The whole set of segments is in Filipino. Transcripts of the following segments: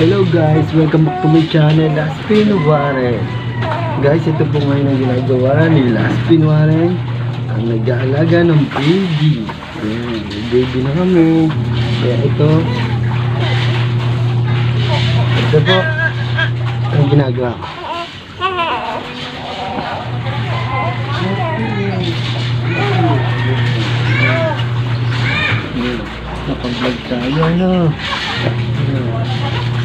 Hello guys, welcome back to my channel, Laspin Warren. Guys, ito po ngayon ang ginagawa ni Laspin Warren, ang nag-aalaga ng baby. Ayan, baby na kami. Kaya ito, ito po, ang ginagawa ko. Nakapag-vlog tayo, ano? Ayan.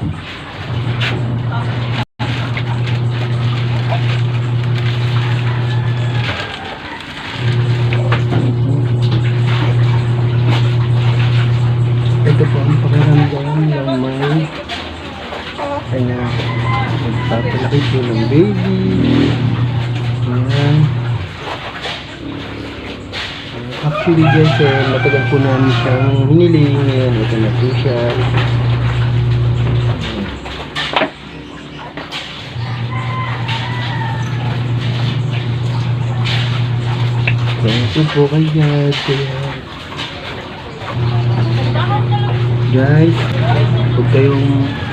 Ito po ang pakiramdam ng may kanya magpapalaki po ng baby. Ayan. Actually guys, eh, matagal po namin siyang hiniling. Ngayon, ito na po siya. Thank po kay. Kaya Guys, huwag kayong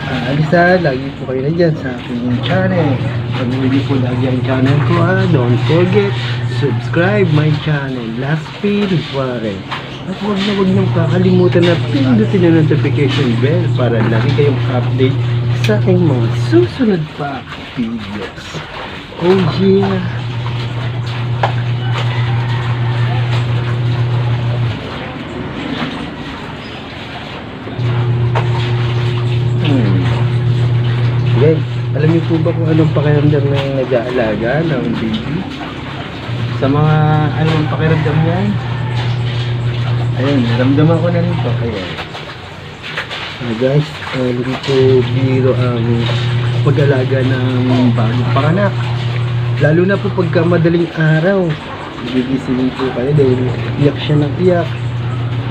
aalisa. Lagi po kayo na dyan sa aking channel. Pag hindi po lagi ang channel ko ha, don't forget, subscribe my channel, Last Pin Warren. At huwag na huwag niyong kakalimutan na pindutin ang notification bell para lagi kayong update sa aking mga susunod pa videos. Oh yeah! Hmm. Guys, alam niyo po ba kung anong pakiramdam ng nag-aalaga ng baby? Sa mga anong pakiramdam niyan? Ayun, naramdaman ko na rin po. Ayan. Ah, guys, uh, hindi po biro ang pag-alaga ng bagong panganak. Lalo na po pagka madaling araw. Gigisingin po kayo dahil iyak siya ng iyak.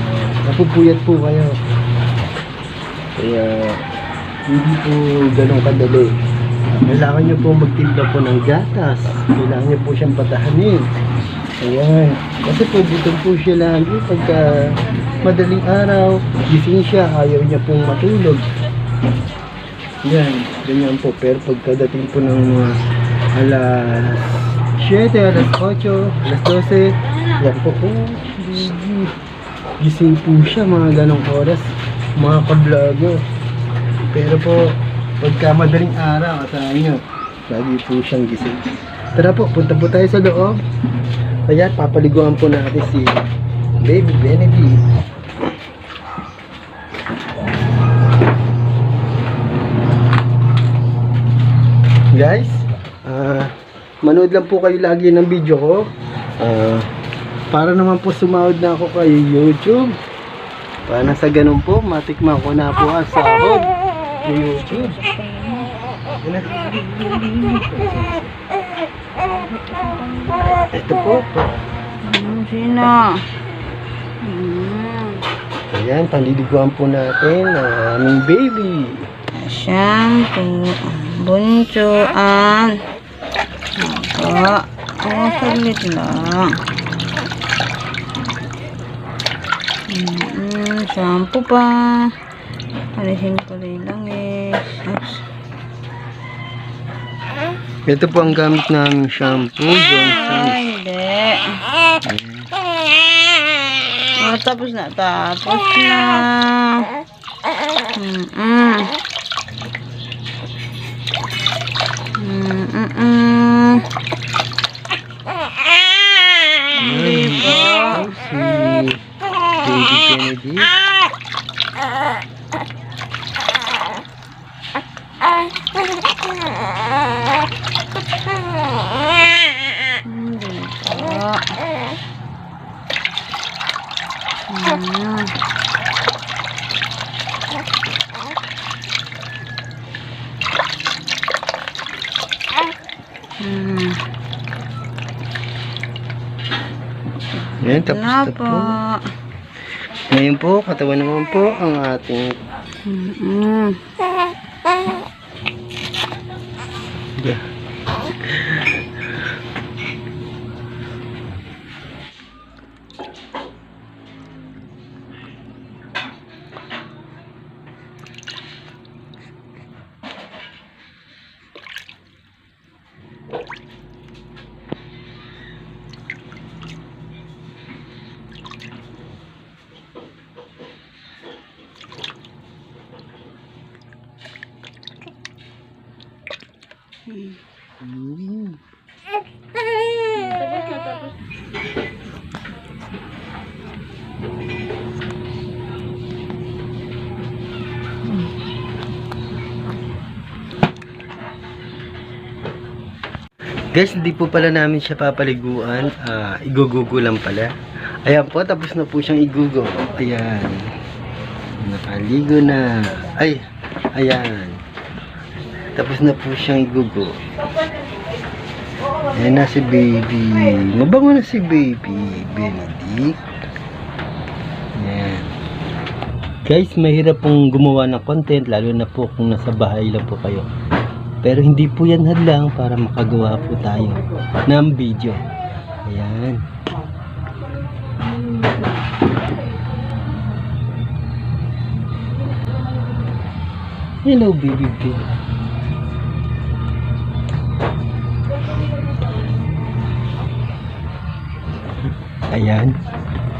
Uh, napupuyat po kayo. Kaya hindi po ganun kadali. Kailangan nyo po magtimpla po ng gatas. Kailangan nyo po siyang patahanin. Ayan. Kasi po butong po siya lagi pagka madaling araw, gising siya, ayaw niya pong matulog. Yan, ganyan po. Pero pagkadating po ng mga alas 7, alas 8, alas 12, yan po po. Gising po siya mga ganong oras, mga kablago. Pero po, pagka madaling araw, asahan nyo, lagi po siyang gising. Tara po, punta po tayo sa loob. Ayan, papaliguan po natin si Baby Benedict. Guys, ah, manood lang po kayo lagi ng video ko. Ah, para naman po sumahod na ako kay YouTube. Para sa ganun po, matikman ko na po ang sahod sa YouTube. Ito po. Sino? Hmm. Ayan, paliliguan po natin ang aming baby. Shampoo. Buncuan. Ako. Oh, saglit lang. Hmm, shampoo pa. Alisin ko rin lang eh. Oops. Ito po ang gamit naming shampoo, Johnson. Ay, hindi. Oh, tapos na. Tapos na. Mm-mm. Mm-mm. Hindi po. Si Baby Kennedy. Ayan. Hmm. Yan, tapos na po. po. Ngayon po, katawan naman po ang ating... Mm -mm. Yeah. Mm. Guys, hindi po pala namin siya papaliguan. Ah, igugugo lang pala. Ayan po, tapos na po siyang igugo. Ayan. Nakaligo na. Ay, ayan. Tapos na po siyang igugo. Ayan na si baby. Mabango na si baby. Benedict. Ayan. Guys, mahirap pong gumawa ng content, lalo na po kung nasa bahay lang po kayo. Pero hindi po yan hadlang para makagawa po tayo ng video. Ayan. Hello, baby girl. Ayan.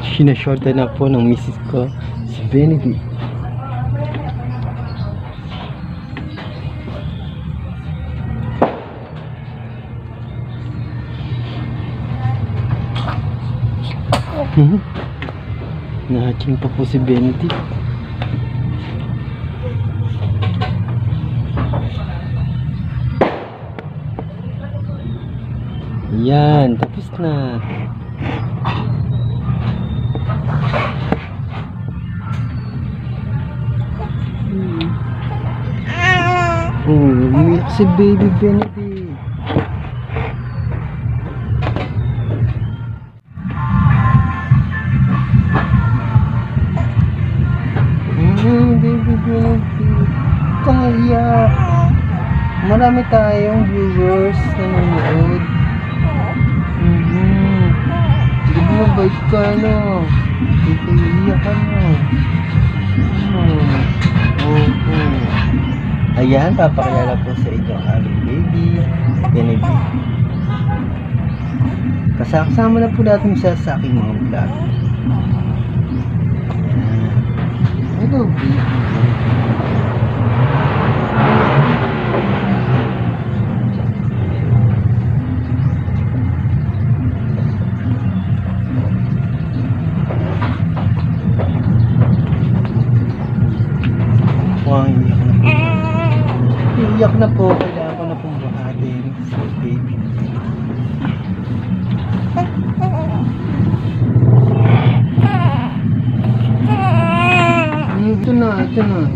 Sinashorta na po ng misis ko si Benedict. Hmm. Nahaching pa po si Benedict. Yan, tapos na. Si baby Benedict. Mm, baby Benedict. Kaya. Marami tayong viewers na nanonood. Mm-hmm. Hindi mo bait ka, no? Iiyak ka, no? Hmm. Oo. Ayan, papakilala po sa inyo ang aming baby, Benedict. Kasama na po natin siya sa aking mga vlog. Hello, baby. 10만 원.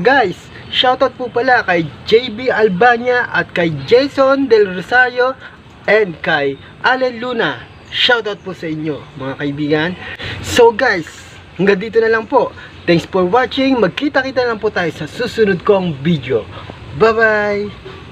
Guys, shoutout po pala kay JB Albania at kay Jason Del Rosario and kay Allen Luna. Shoutout po sa inyo, mga kaibigan. So guys, hanggang dito na lang po. Thanks for watching. Magkita-kita lang po tayo sa susunod kong video. Bye-bye!